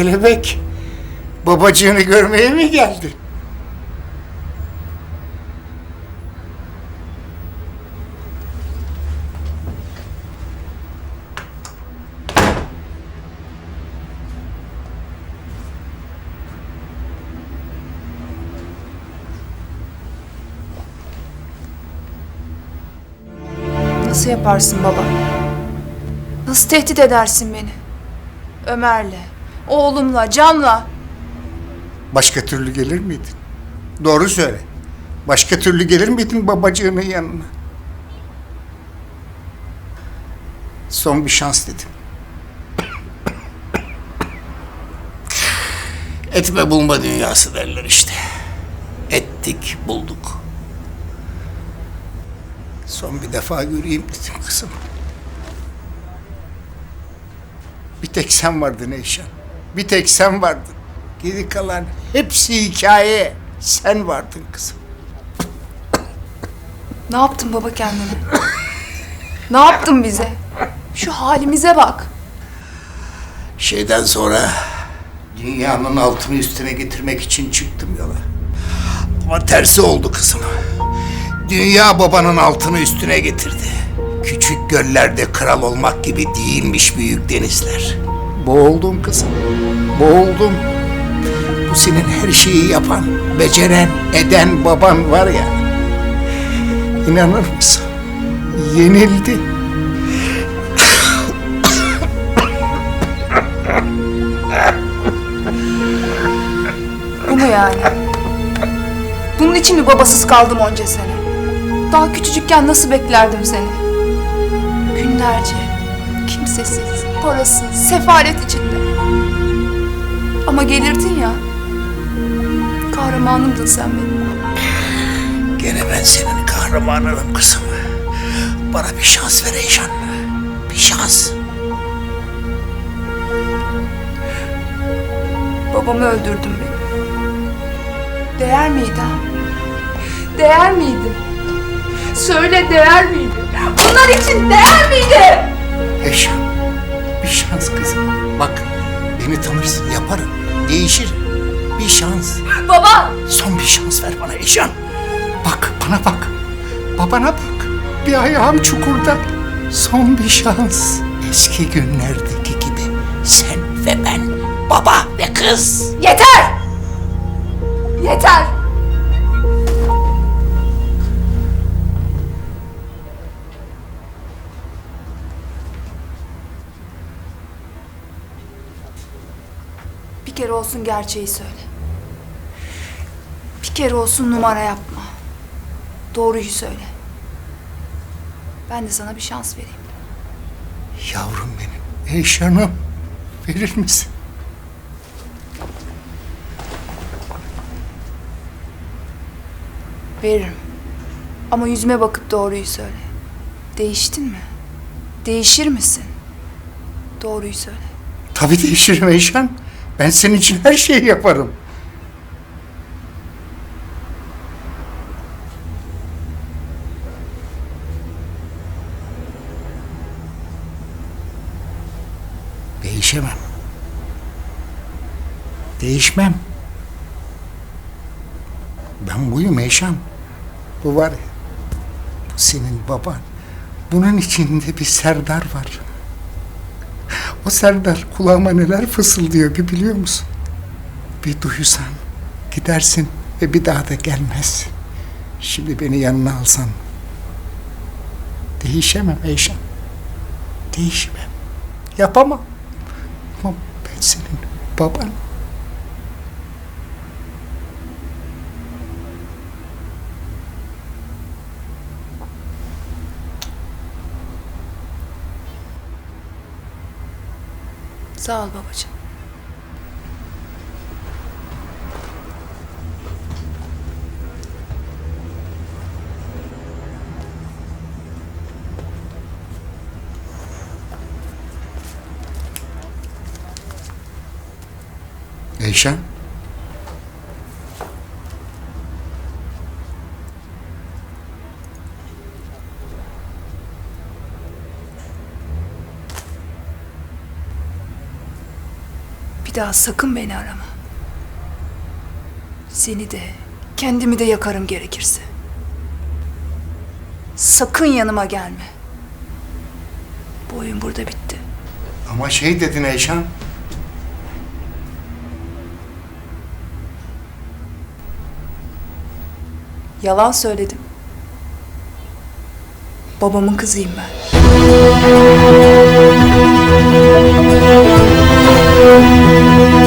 Kelebek. Babacığını görmeye mi geldi? Nasıl yaparsın baba? Nasıl tehdit edersin beni? Ömer'le, oğlumla, Can'la. Başka türlü gelir miydin? Doğru söyle. Başka türlü gelir miydin babacığının yanına? Son bir şans dedim. Etme bulma dünyası derler işte. Ettik, bulduk. Son bir defa göreyim dedim kızım. Bir tek sen vardın Eyşan. Bir tek sen vardın. Geri kalan hepsi hikaye. Sen vardın kızım. Ne yaptın baba kendine? ne yaptın bize? Şu halimize bak. Şeyden sonra dünyanın altını üstüne getirmek için çıktım yola. Ama tersi oldu kızım. Dünya babanın altını üstüne getirdi. Küçük göllerde kral olmak gibi değilmiş büyük denizler. Boğuldum kızım. Boğuldum. Bu senin her şeyi yapan, beceren, eden baban var ya. İnanır mısın? Yenildi. Bu mu yani? Bunun için mi babasız kaldım onca sene? Daha küçücükken nasıl beklerdim seni? Günlerce, kimsesiz, parasız, sefaret içinde. Ama gelirdin ya, kahramanımdın sen benim. Gene ben senin kahramanınım kızım. Bana bir şans ver Eyşan. Bir şans. Babamı öldürdün beni. Değer miydi ha? Değer miydi? Söyle değer miydi? Bunlar için değer miydi? Eyşan. Şans kızım. Bak beni tanırsın yaparım. Değişir. Bir şans. Baba! Son bir şans ver bana Eyşan. Bak bana bak. Babana bak. Bir ayağım çukurda. Son bir şans. Eski günlerdeki gibi sen ve ben. Baba ve kız. Yeter! Yeter! Kere olsun gerçeği söyle. Bir kere olsun numara yapma. Doğruyu söyle. Ben de sana bir şans vereyim. Yavrum benim. Eyşan'ım. Verir misin? Veririm. Ama yüzüme bakıp doğruyu söyle. Değiştin mi? Değişir misin? Doğruyu söyle. Tabii değişirim Eyşan. Ben senin için her şeyi yaparım. Değişemem. Değişmem. Ben buyum Eyşan. Bu var ya, bu senin baban. Bunun içinde bir Serdar var. O Serdar kulağıma neler fısıldıyor bir biliyor musun? Bir duysan gidersin ve bir daha da gelmez. Şimdi beni yanına alsan. Değişemem Eyşan. Değişmem. Yapamam. Ama ben senin baban. Sağ ol babacığım. Eyşan. Bir daha sakın beni arama. Seni de, kendimi de yakarım gerekirse. Sakın yanıma gelme. Bu oyun burada bitti. Ama şey dedin Eyşan. Yalan söyledim. Babamın kızıyım ben. Thank you.